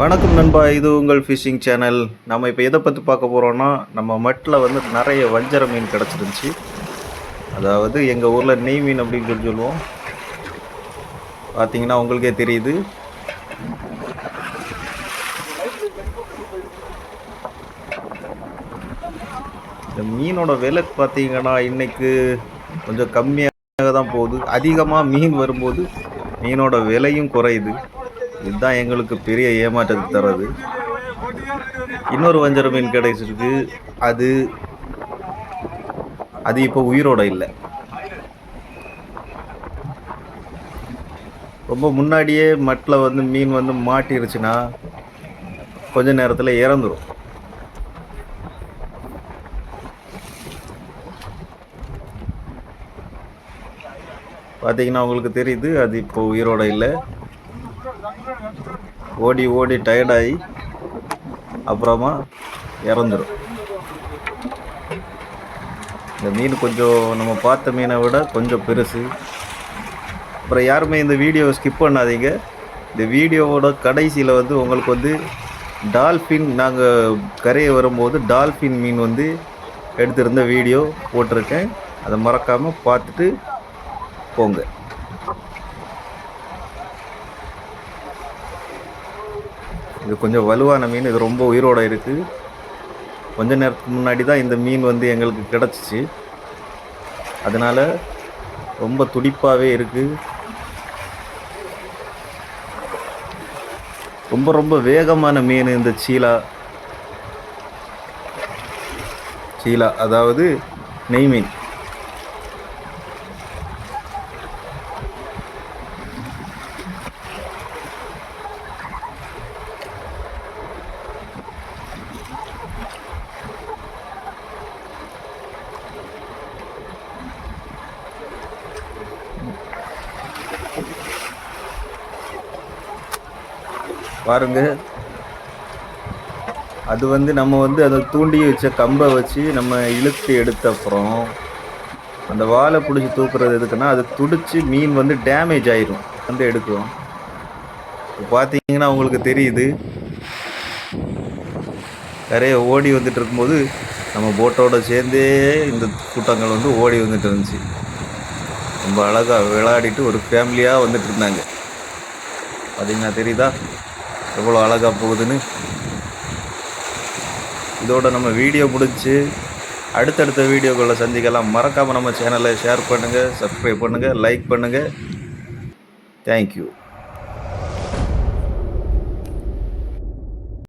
வணக்கம் நண்பா இது உங்கள் ஃபிஷிங் சேனல் நம்ம இப்போ எதை பற்றி பார்க்க போகிறோன்னா நம்ம மட்டில் வந்து நிறைய வஞ்சர மீன் கிடச்சிருந்துச்சி. அதாவது எங்கள் ஊரில் நெய் மீன் அப்படின்னு சொல்லி சொல்லுவோம். பார்த்தீங்கன்னா உங்களுக்கே தெரியுது. இந்த மீனோட விலை பார்த்தீங்கன்னா இன்றைக்கு கொஞ்சம் கம்மியாக தான் போகுது. அதிகமாக மீன் வரும்போது மீனோட விலையும் குறையுது. இதுதான் எங்களுக்கு பெரிய ஏமாற்றத்தை தர்றது. இன்னொரு வஞ்சர மீன் கிடைச்சிருக்கு அது அது இப்போ உயிரோட இல்லை. ரொம்ப முன்னாடியே மட்டில் வந்து மீன் வந்து மாட்டிருச்சுன்னா கொஞ்ச நேரத்தில் இறந்துரும். பார்த்தீங்கன்னா உங்களுக்கு தெரியுது அது இப்போ உயிரோட இல்லை. ஓடி ஓடி டயர்டாகி அப்புறமா இறந்துடும் இந்த மீன் கொஞ்சம் நம்ம பார்த்த மீனை விட கொஞ்சம் பெருசு. அப்புறம் யாருமே இந்த வீடியோவை ஸ்கிப் பண்ணாதீங்க. இந்த வீடியோவோட கடைசியில் வந்து உங்களுக்கு வந்து டால்ஃபின் நாங்கள் கரையை வரும்போது டால்ஃபின் மீன் வந்து எடுத்திருந்த வீடியோ போட்டிருக்கேன். அதை மறக்காமல் பார்த்துட்டு போங்க. இது கொஞ்சம் வலுவான மீன் இது ரொம்ப உயிரோட இருக்குது கொஞ்ச நேரத்துக்கு முன்னாடி தான் இந்த மீன் வந்து எங்களுக்கு கிடச்சிச்சு. அதனால் ரொம்ப துடிப்பாகவே இருக்குது ரொம்ப ரொம்ப வேகமான மீன் இந்த சீலா. சீலா அதாவது நெய் பாருங்கள் பாருங்க. அது வந்து நம்ம வந்து அதை தூண்டி வச்ச கம்பை வச்சு நம்ம இழுத்து எடுத்த அப்புறம் அந்த வாழை பிடிச்சி தூக்குறது எதுக்குன்னா அது துடிச்சு மீன் வந்து டேமேஜ் ஆயிரும். வந்து எடுக்கும். இப்போ பார்த்தீங்கன்னா உங்களுக்கு தெரியுது. நிறைய ஓடி வந்துட்டு இருக்கும்போது நம்ம போட்டோட சேர்ந்தே இந்த கூட்டங்கள் வந்து ஓடி வந்துட்டு இருந்துச்சு. ரொம்ப அழகாக விளையாடிட்டு ஒரு ஃபேமிலியாக வந்துட்டு இருந்தாங்க. பார்த்தீங்கன்னா தெரியுதா? எவ்வளோ அழகாக போகுதுன்னு. இதோட நம்ம வீடியோ முடிச்சு அடுத்தடுத்த வீடியோக்களை சந்திக்கலாம். மறக்காமல் நம்ம சேனலை ஷேர் பண்ணுங்கள் சப்ஸ்கிரைப் பண்ணுங்கள் லைக் பண்ணுங்கள் தேங்க்யூ